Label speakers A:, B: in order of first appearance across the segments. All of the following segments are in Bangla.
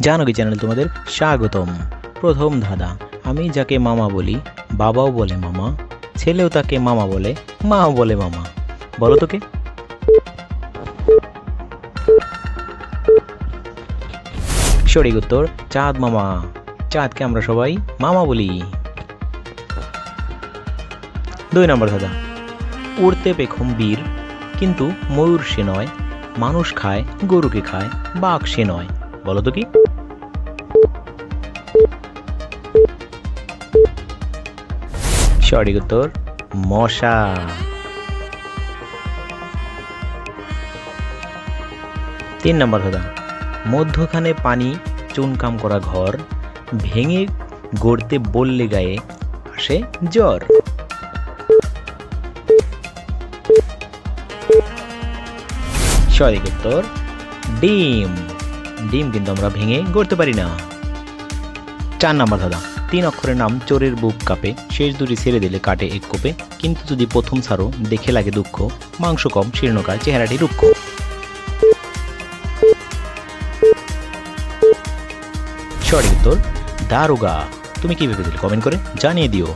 A: জানকী চ্যানেল তোমাদের স্বাগতম। প্রথম ধাঁধা, আমি যাকে মামা বলি, বাবাও বলে মামা, ছেলেও তাকে মামা বলে, মাও বলে মামা। বলো তোকে। সঠিক উত্তর, চাঁদ মামা। চাঁদকে আমরা সবাই মামা বলি। দুই নম্বর ধাঁধা, উড়তে পেখম বীর, কিন্তু ময়ূর সে নয়, মানুষ খায়, গরুকে খায়, বাঘ সে নয়। বলো তো কি? সঠিক উত্তর, মশা। তিন নম্বর কথা, মধ্যখানে পানি চুনকাম করা ঘর, ভেঙে গড়তে বললে গায়ে আসে জ্বর। সঠিক উত্তর, ডিম। ডিম কিন্তু আমরা ভেঙে গড়তে পারি না। চার নম্বর দাদা তিন অক্ষরের নাম চোরের বুক কাপে, শেষ দুটি ছেড়ে দিলে কাটে এক কোপে। কিন্তু যদি প্রথম ছাড়ো, দেখে লাগে দুঃখ। মাংস কম শীর্ণকার চেহারাটি রুক্ষ। সঠিক উত্তর, দারোগা। তুমি কি ভেবেছিলে? কমেন্ট করে জানিয়ে দিও।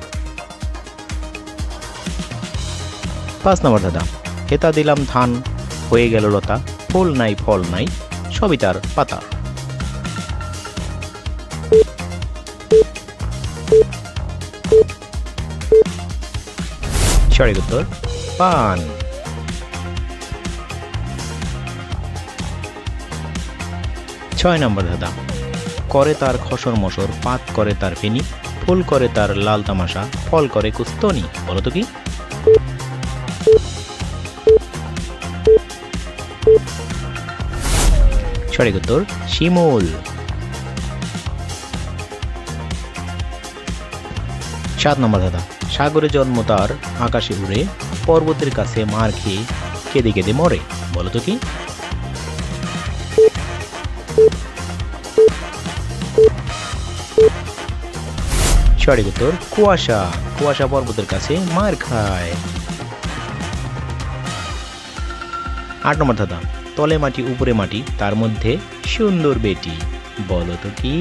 A: পাঁচ নম্বর দাদা হেতা দিলাম ধান, হয়ে গেল লতা। ফুল নাই, ফল নাই, সবই তার পাতা। সঠিক উত্তর পান ছয় নম্বর দাদা করে তার খসর মসর পাত করে তার ফেনি ফুল করে তার লাল তামাশা ফল করে কুস্তনি। বলতো কি? সঠিক উত্তর শিমুল। সাত নম্বর দাদা সাগরে জন্ম তার, আকাশে উড়ে, পর্বতের কাছে মার খেয়ে কেঁদে কেঁদে মরে। বলো তো কি? সঠিক উত্তর, কুয়াশা। কুয়াশা পর্বতের কাছে মার খায়। আট নম্বর দাদা তলে মাটি, উপরে মাটি, তার মধ্যে সুন্দর বেটি। বলো তো কি?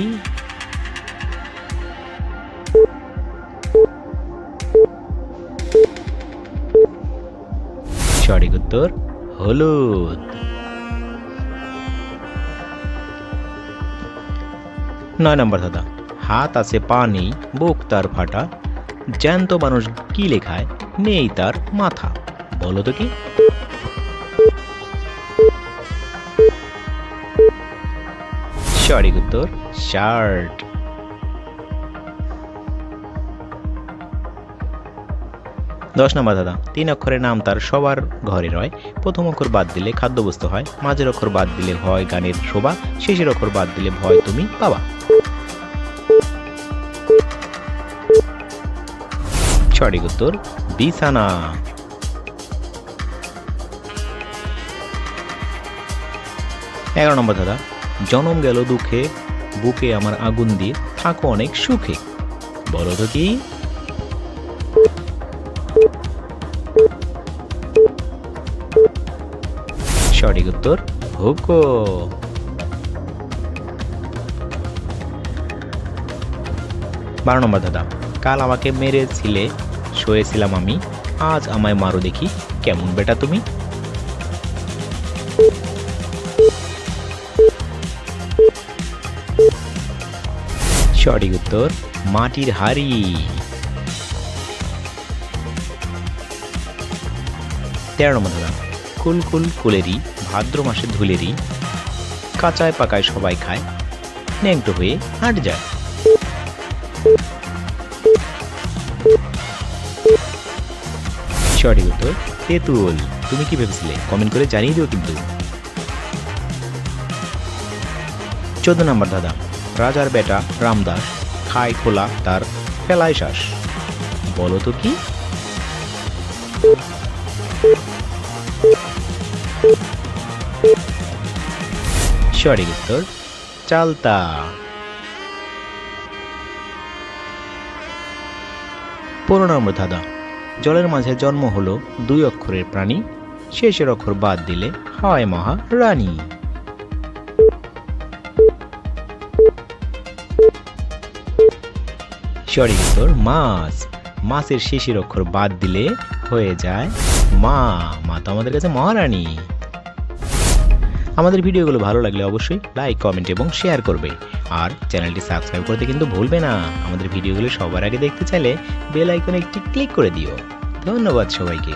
A: উত্তর হলুদ। নয় নম্বর দাদা হাত আছে পা নেই বুক তার ফাটা। জ্যান্ত মানুষ কি লেখায়? নেই তার মাথা। বলো তো কি? সঠিক উত্তর, শার্ট। দশ নম্বর দাদা, তিন অক্ষরের নাম তার সবার ঘরে রয়। প্রথম অক্ষর বাদ দিলে খাদ্যবস্তু হয়, মাঝের অক্ষর বাদ দিলে হয় গানের শোভা, শেষের অক্ষর বাদ দিলে ভয়, তুমি পাবা। সঠিক উত্তর, বিছানা। এগারো নম্বর দাদা, জনম গেল দুঃখে, বুকে আমার আগুন দিয়ে থাকো অনেক সুখে। বলো তো কি? সঠিক উত্তর হুকো। বারো নম্বর দাদা কাল আমাকে মেরেছিলে, শুয়েছিলাম আমি। আজ আমায় মারো দেখি, কেমন বেটা তুমি? সঠিক উত্তর, মাটির হাড়ি। তেরো নম্বর দাদা কুল কুল কুলেরই ভাদ্র মাসে ধুলেরই কাঁচায় পাকায় সবাই খায় ন্যাংটো হয়ে হাঁট যায়। সঠিক উত্তর, তেঁতুল। তুমি কি ভেবেছিলে? কমেন্ট করে জানিয়ে দিও কিন্তু। চোদ্দ নম্বর দাদা রাজার বেটা রামদাস খায় খোলা তার ফেলায় শ্বাস। বলো তো কি? সঠিক উত্তর। চালতা। পনেরো নম্বর ধাঁধা। জলের মাঝে জন্ম হলো দুই অক্ষরের প্রাণী। শেষের অক্ষর বাদ দিলে, হয় মহা রানী। সরি উত্তর, মাছ। মাছের শেষের অক্ষর বাদ দিলে হয়ে যায়, মা। মা তো আমাদের কাছে মহারানী। আমাদের ভিডিওগুলো ভালো লাগলে অবশ্যই লাইক কমেন্ট এবং শেয়ার করবে। আর চ্যানেলটি সাবস্ক্রাইব করতে কিন্তু ভুলবে না। আমাদের ভিডিওগুলো সবার আগে দেখতে চাইলে বেল আইকনে একটি ক্লিক করে দিও। ধন্যবাদ সবাইকে।